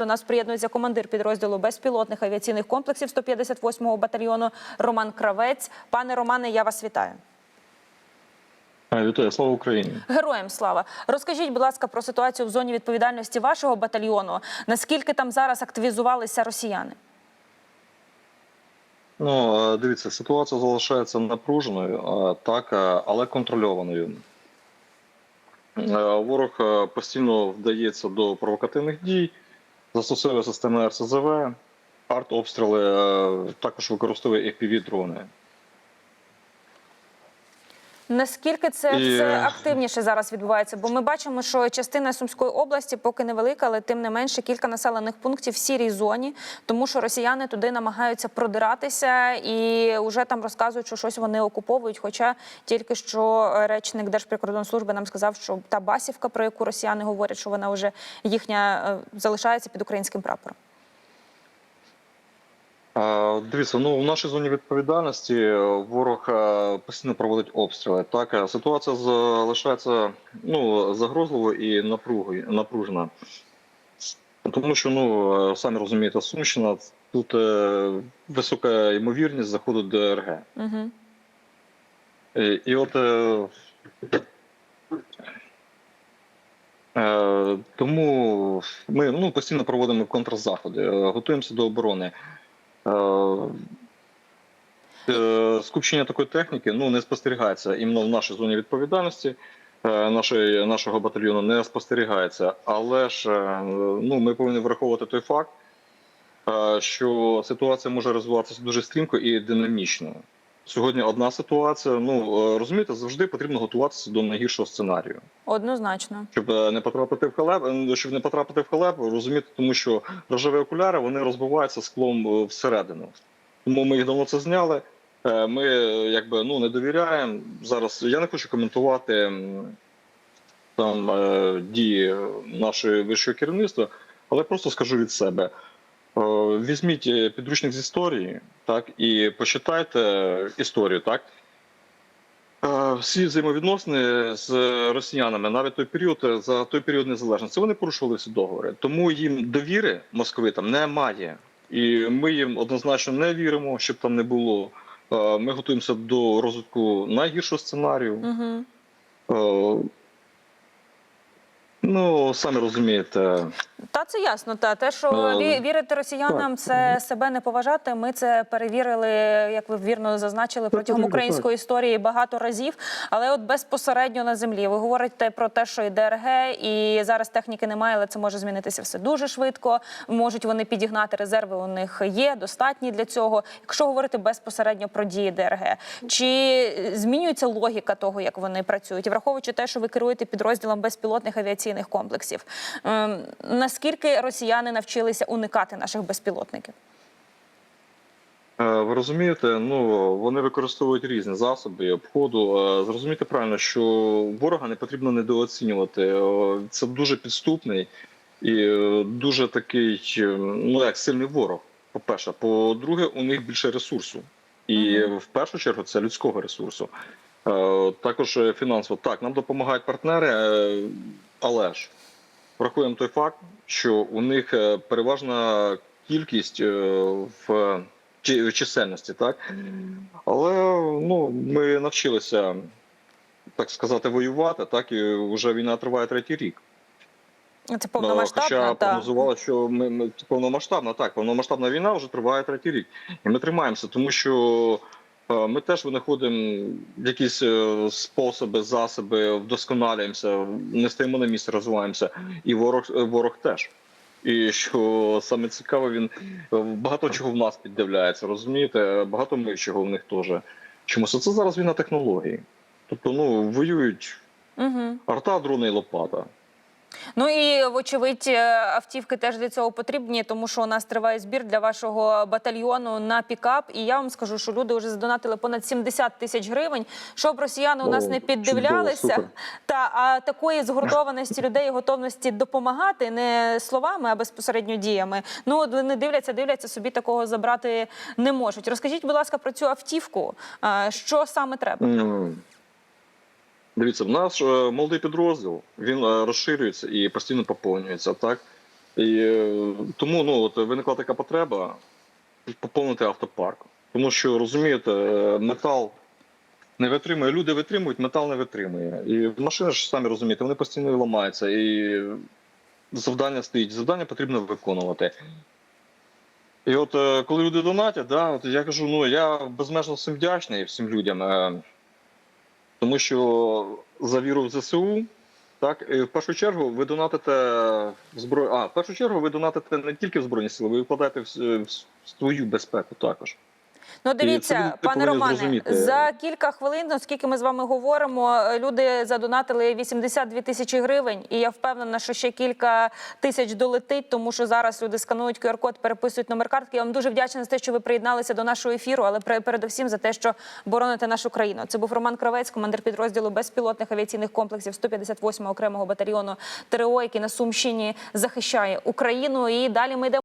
До нас приєднується командир підрозділу безпілотних авіаційних комплексів 158-го батальйону Роман Кравець. Пане Романе, я вас вітаю. Вітаю, слава Україні. Героям слава. Розкажіть, будь ласка, про ситуацію в зоні відповідальності вашого батальйону. Наскільки там зараз активізувалися росіяни? Ну дивіться, ситуація залишається напруженою, так, але контрольованою. Ворог постійно вдається до провокативних дій, застосовує системи РСЗВ, артобстріли, е, також використовує fpv дрони. Наскільки це І- все активніше зараз відбувається? Бо ми бачимо, що частина Сумської області поки невелика, але тим не менше кілька населених пунктів в сірій зоні, тому що росіяни туди намагаються продиратися і вже там розказують, що щось вони окуповують. Хоча тільки що речник Держприкордонслужби нам сказав, що та басівка, про яку росіяни говорять, що вона вже їхня е, залишається під українським прапором. Дивіться, ну в нашій зоні відповідальності е, ворог е, постійно проводить обстріли. Так, е, ситуація залишається ну, загрозливою і напругою, напружена. Тому що, ну, самі розумієте, Сумщина, тут е, висока ймовірність заходу ДРГ. Угу. І, і от е, тому ми ну, постійно проводимо контрзаходи, готуємося до оборони. Е, е, скупчення такої техніки ну, не спостерігається іменно в нашій зоні відповідальності. е, Нашої, нашого батальйону не спостерігається, але ж ну, ми повинні враховувати той факт, що ситуація може розвиватися дуже стрімко і динамічно. Сьогодні одна ситуація. Ну е, розумієте, завжди потрібно готуватися до найгіршого сценарію, Однозначно. щоб е, не потрапити в халеп, е, щоб не потрапити в халеп, розуміти, тому що рожеві окуляри вони розбиваються склом всередину. Тому ми їх давно це зняли. Ми якби ну не довіряємо зараз. Я не хочу коментувати там дії нашої вищого керівництва, але просто скажу від себе. Візьміть е, підручник з історії, так, і почитайте історію, так. Е, Всі взаємовідносини з росіянами, навіть той період, за той період незалежності, вони порушували всі договори. Тому їм довіри московитам немає. І ми їм однозначно не віримо, щоб там не було. Е, Ми готуємося до розвитку найгіршого сценарію. Угу. Ну, самі розумієте, Та це ясно. Та те, що Е, вірити росіянам, це себе не поважати. Ми це перевірили, як ви вірно зазначили, протягом української історії багато разів. Але от безпосередньо на землі ви говорите про те, що і ДРГ, і зараз техніки немає, але це може змінитися все дуже швидко. Можуть вони підігнати резерви. У них є достатні для цього. Якщо говорити безпосередньо про дії ДРГ, чи змінюється логіка того, як вони працюють, і враховуючи те, що ви керуєте підрозділом безпілотних авіаційних комплексів, ем, наскільки росіяни навчилися уникати наших безпілотників? Е, Ви розумієте, ну вони використовують різні засоби обходу. Е, Зрозумійте правильно, що ворога не потрібно недооцінювати. Е, Це дуже підступний і дуже такий, ну як сильний ворог. По-перше, по-друге, у них більше ресурсу, і Мгм. в першу чергу це людського ресурсу. Також фінансово. Так, нам допомагають партнери, але ж врахуємо той факт, що у них е, переважна кількість е, в чисельності, так? Але ну ми навчилися так сказати воювати, так і вже війна триває третій рік. Це Ну, повномасштабна Хоча та. прогнозували, що ми, ми повномасштабна, так повномасштабна війна вже триває третій рік, і ми тримаємося, тому що ми теж винаходимо якісь е, способи, засоби, вдосконалюємося, не стоїмо на місці, розвиваємося, і ворог е, ворог теж. І що саме цікаве, він е, багато чого в нас піддивляється, розумієте? Багато ми чого в них теж. Чомусь це зараз війна технологій. Тобто, ну воюють угу. арта, дрони і лопата. Ну і вочевидь, е, автівки теж для цього потрібні, тому що у нас триває збір для вашого батальйону на пікап. І я вам скажу, що люди вже задонатили понад 70 тисяч гривень, щоб росіяни у нас О, не піддивлялися. Та а такої згуртованості людей, і готовності допомагати не словами, а безпосередньо діями. Ну вони дивляться, дивляться собі такого забрати не можуть. Розкажіть, будь ласка, про цю автівку. Що саме треба? Дивіться, в нас е, молодий підрозділ, він е, розширюється і постійно поповнюється. Так І е, тому ну, от, виникла така потреба поповнити автопарк. Тому що розумієте, метал не витримує, люди витримують, метал не витримує. І машини ж самі розумієте, вони постійно ламаються. І завдання стоїть, завдання потрібно виконувати. І от коли люди донатять, да, от я кажу, ну я безмежно всім вдячний всім людям, тому що за віру в ЗСУ, так, і в першу чергу ви донатите зброю. А, в першу чергу ви донатите не тільки в Збройні Сили, ви вкладаєте в свою безпеку також. Ну, дивіться, люди пане Романе, зрозуміти. за кілька хвилин, оскільки ми з вами говоримо, люди задонатили 82 тисячі гривень, і я впевнена, що ще кілька тисяч долетить, тому що зараз люди сканують QR-код, переписують номер картки. Я вам дуже вдячна за те, що ви приєдналися до нашого ефіру, але передусім за те, що бороните нашу країну. Це був Роман Кравець, командир підрозділу безпілотних авіаційних комплексів 158 окремого батальйону ТРО, який на Сумщині захищає Україну. І далі ми йдемо.